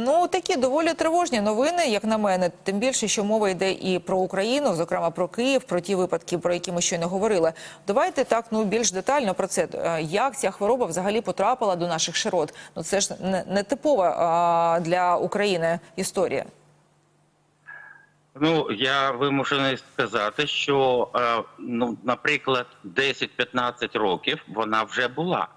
Ну такі доволі тривожні новини, як на мене. Тим більше, що мова йде і про Україну, зокрема про Київ, про ті випадки, про які ми щойно говорили. Давайте так ну більш детально про це. Е, Як ця хвороба взагалі потрапила до наших широт? Ну це ж не, типова для України історія. Ну я вимушений сказати, що е, ну, наприклад, 10-15 років вона вже була,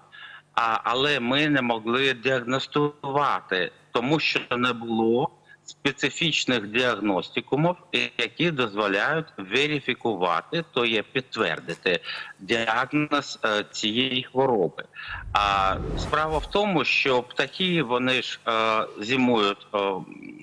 а але ми не могли діагностувати, тому що не було специфічних діагностикумів, які дозволяють верифікувати, то є підтвердити діагноз е, цієї хвороби. А справа в тому, що птахи вони ж е, зимують, е,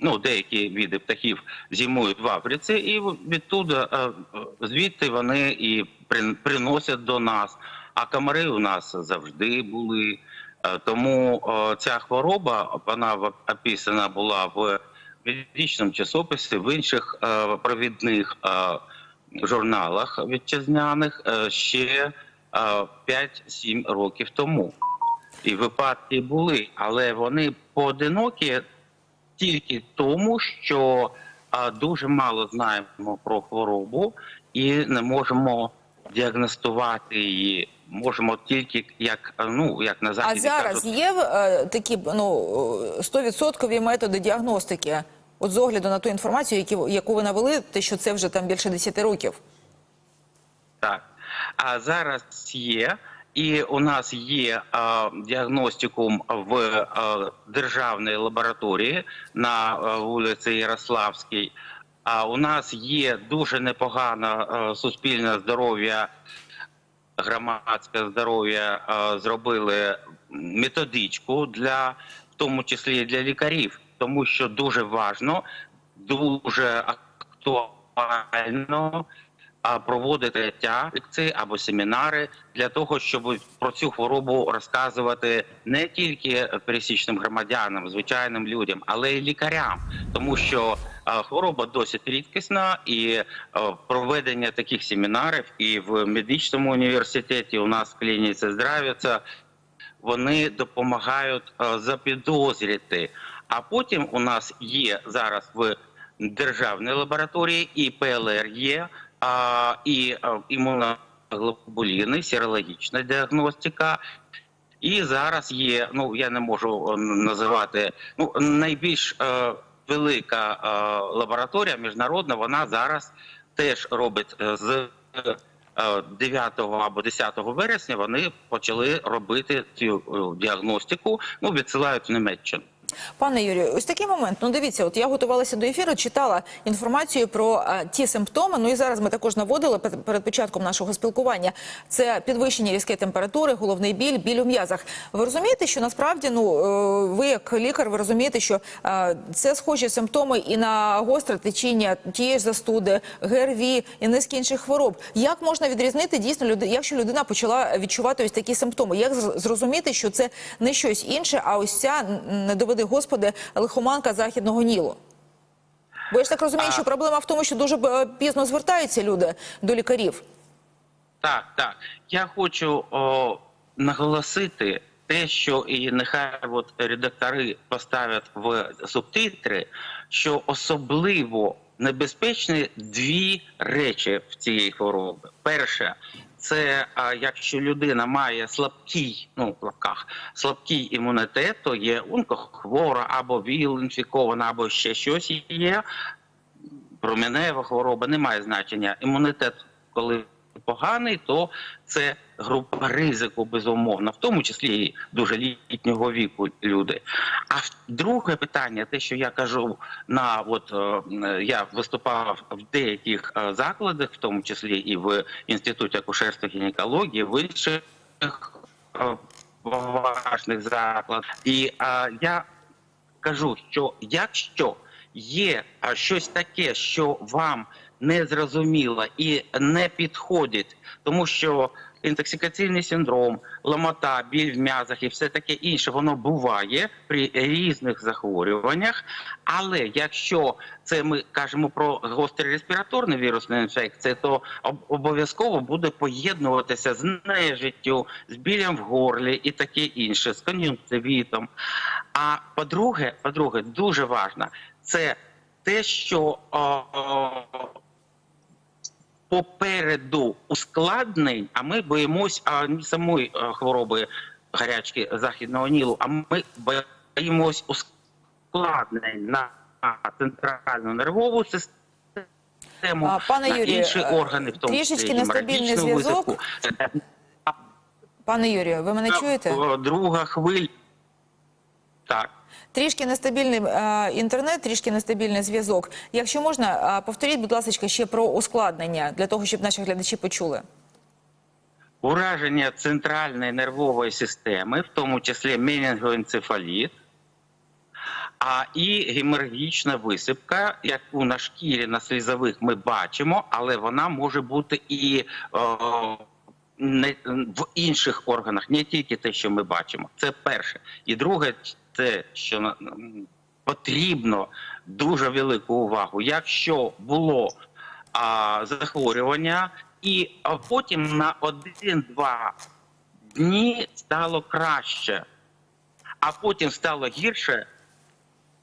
ну деякі види птахів зимують в Африці, і відтуда звідти вони і прин- приносять до нас. А комари у нас завжди були. Е, Тому е, ця хвороба вона описана була в медичному часописі, в інших е, провідних журналах вітчизняних ще е, 5-7 років тому. І випадки були, але вони поодинокі тільки тому, що дуже мало знаємо про хворобу і не можемо діагностувати її. Можемо тільки як ну як на А зараз кажуть, є е, такі ну стовідсоткові методи діагностики, от з огляду на ту інформацію, які, яку ви навели, те, що це вже там більше 10 років. Так. А зараз є, і у нас є а, діагностикум в а, державній лабораторії на а, вулиці Ярославській. А у нас є дуже непогане суспільне здоров'я, громадське здоров'я зробили методичку для, в тому числі для лікарів, тому що дуже важно, дуже актуально проводити заняття, лекції або семінари для того, щоб про цю хворобу розказувати не тільки пересічним громадянам, звичайним людям, але й лікарям, тому що хвороба досить рідкісна, і проведення таких семінарів і в медичному університеті у нас в клініці здрав'я вони допомагають е, запідозрити. А потім у нас є зараз в державній лабораторії і ПЛР є, і е, імуноглобуліни, серологічна діагностика. І зараз є, ну я не можу е, називати ну найбільш е, велика е, лабораторія міжнародна. Вона зараз теж робить е, з е, 9 або 10 вересня. Вони почали робити цю е, діагностику. Ну відсилають в Німеччину. Пане Юрію, ось такий момент. Ну дивіться, от я готувалася до ефіру, читала інформацію про а, ті симптоми. Ну і зараз ми також наводили пер- перед початком нашого спілкування. Це підвищення різкої температури, головний біль, біль у м'язах. Ви розумієте, що насправді ну е, ви як лікар, ви розумієте, що е, це схожі симптоми і на гостре течіння тієї ж застуди, ГРВІ і низки інших хвороб. Як можна відрізнити дійсно люди, якщо людина почала відчувати ось такі симптоми? Як зр- зрозуміти, що це не щось інше, а ось ця н- не господи лихоманка західного нілу? Бо я ж так розумію, що проблема в тому, що дуже е, пізно звертаються люди до лікарів. Так, так. Я хочу о, наголосити те, що і нехай от редактори поставлять в субтитри, що особливо небезпечні дві речі в цієї хвороби. Перше, це якщо людина має слабкий, ну в лапках, слабкий імунітет, то є онкохвора або ВІЛ інфікована, або ще щось є променева хвороба, не має значення. Імунітет, коли поганий, то це група ризику, безумовно, в тому числі і дуже літнього віку люди. А друге питання, те, що я кажу, на от е, я виступав в деяких е, закладах, в тому числі і в інституті акушерства гінекології, в інших е, поважних закладах. І е, я кажу, що якщо є щось таке, що вам не зрозуміло і не підходить, тому що інтоксикаційний синдром, ломота, біль в м'язах і все таке інше, воно буває при різних захворюваннях. Але якщо це ми кажемо про гострий респіраторний вірусний інфекція, то обов'язково буде поєднуватися з нежиттю, з білем в горлі і таке інше, з кон'юнктивітом. А по-друге, по-друге, дуже важливо, це те, що о, попереду ускладнень, а ми боїмось а, не самої е, хвороби гарячки західного нілу, а ми боїмось ускладнень на центральну нервову систему, А, пане Юрію, інші е, органи, в тому трішечки нестабільний зв'язок. Пане Юрію, ви мене чуєте? Друга хвиля. Так. Трішки нестабільний е, інтернет, трішки нестабільний зв'язок. Якщо можна, е, повторіть, будь ласка, ще про ускладнення для того, щоб наші глядачі почули. ураження центральної нервової системи, в тому числі менінгоенцефаліт, а і геморрагічна висипка, яку на шкірі на слізових ми бачимо, але вона може бути і не, в інших органах, не тільки те, що ми бачимо. Це перше. І друге, це що потрібно дуже велику увагу. Якщо було а, захворювання, і потім на один-два дні стало краще, а потім стало гірше,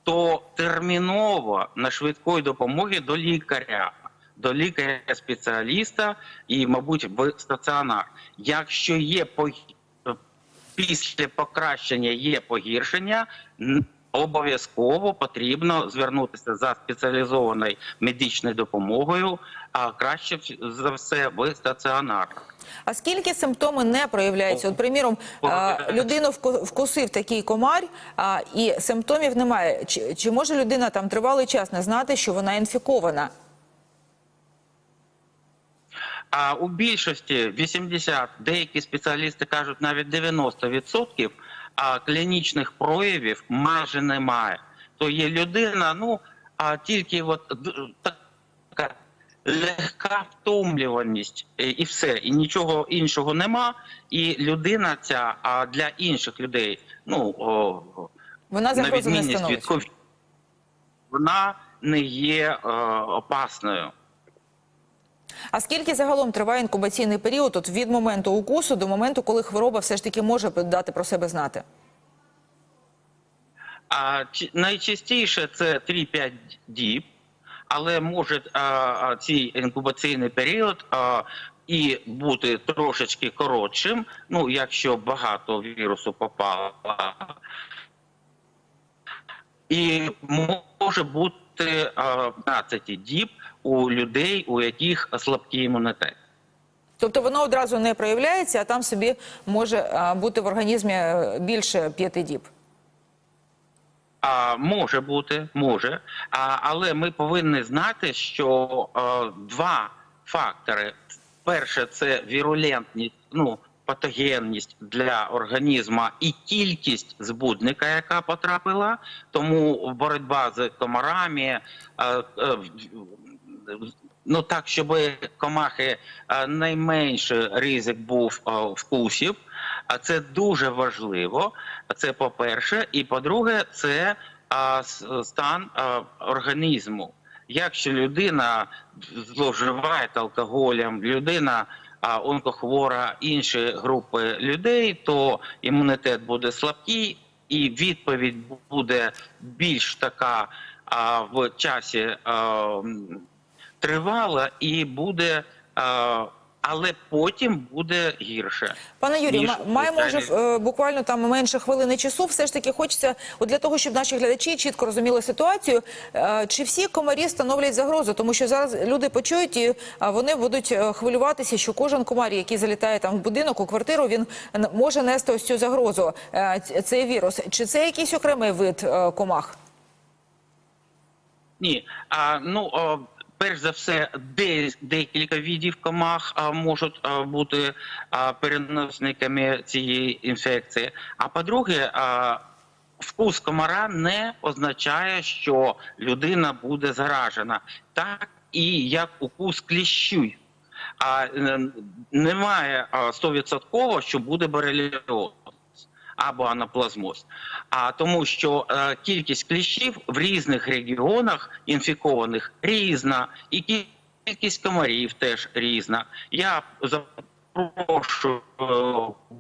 то терміново на швидкої допомоги до лікаря, до лікаря-спеціаліста і, мабуть, в стаціонар. Якщо є. Після покращення є погіршення, обов'язково потрібно звернутися за спеціалізованою медичною допомогою, а краще за все в стаціонар. А скільки симптоми не проявляються? От, приміром, людину вку- вкусив такий комар, і симптомів немає. Чи, чи може людина там тривалий час не знати, що вона інфікована? А у більшості 80, деякі спеціалісти кажуть навіть 90% а клінічних проявів майже немає. То є людина, ну а тільки от така легка втомлюваність е, і все, і нічого іншого нема. І людина ця, а для інших людей, ну о, Вона на відмінність від ковід, вона не є е, опасною. А скільки загалом триває інкубаційний період от від моменту укусу до моменту, коли хвороба все ж таки може дати про себе знати? А найчастіше це 3-5 діб, але може а, цей інкубаційний період а, і бути трошечки коротшим. Ну, якщо багато вірусу попало, і може бути а, 15 діб у людей, у яких слабкий імунітет. Тобто воно одразу не проявляється, а там собі може бути в організмі е, більше п'яти діб. А, може бути, може. А, але ми повинні знати, що а, два фактори: перше, це вірулентність, ну патогенність для організму і кількість збудника, яка потрапила. Тому боротьба з комарами. е, Ну так, щоб комахи найменший ризик був вкусів, а це дуже важливо. Це по-перше, і по-друге, це стан організму. Якщо людина зловживає алкоголем, людина онкохвора, інші групи людей, то імунітет буде слабкий, і відповідь буде більш така а, в часі а, тривала, і буде, а, але потім буде гірше. Пане Юрію, маємо вже е, буквально там менше хвилини часу. Все ж таки хочеться, от для того, щоб наші глядачі чітко розуміли ситуацію, е, чи всі комарі становлять загрозу, тому що зараз люди почують і вони будуть е, хвилюватися, що кожен комар, який залітає там в будинок, у квартиру, він може нести ось цю загрозу, цей вірус. Чи це якийсь окремий вид комах? Ні, а ну о, перш за все, де, декілька видів комах можуть бути переносниками цієї інфекції. А по-друге, вкус комара не означає, що людина буде заражена, так і як укус кліщу. А немає стовідсотково, що буде бореліоз або анаплазмоз. А тому, що е, кількість кліщів в різних регіонах інфікованих різна, і кількість комарів теж різна. Я запрошую е,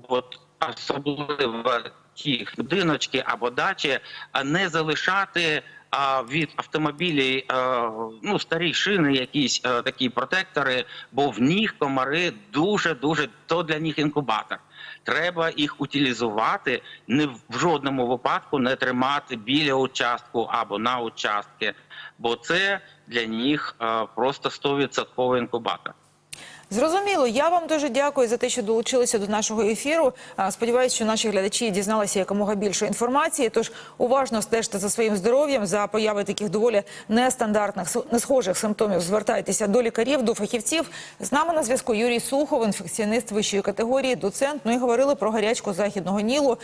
от, особливо ті будиночки або дачі а не залишати а, від автомобілів е, ну, старі шини, якісь е, такі протектори, бо в них комари дуже дуже то для них інкубатор. Треба їх утилізувати, не в жодному випадку не тримати біля участку або на участки, бо це для них е, просто 100% інкубатор. Зрозуміло, я вам дуже дякую за те, що долучилися до нашого ефіру. А, Сподіваюсь, що наші глядачі дізналися якомога більше інформації. Тож уважно стежте за своїм здоров'ям за появи таких доволі нестандартних несхожих симптомів. Звертайтеся до лікарів, до фахівців. З нами на зв'язку Юрій Сухов, інфекціоніст вищої категорії, доцент. Ну і говорили про гарячку західного Нілу.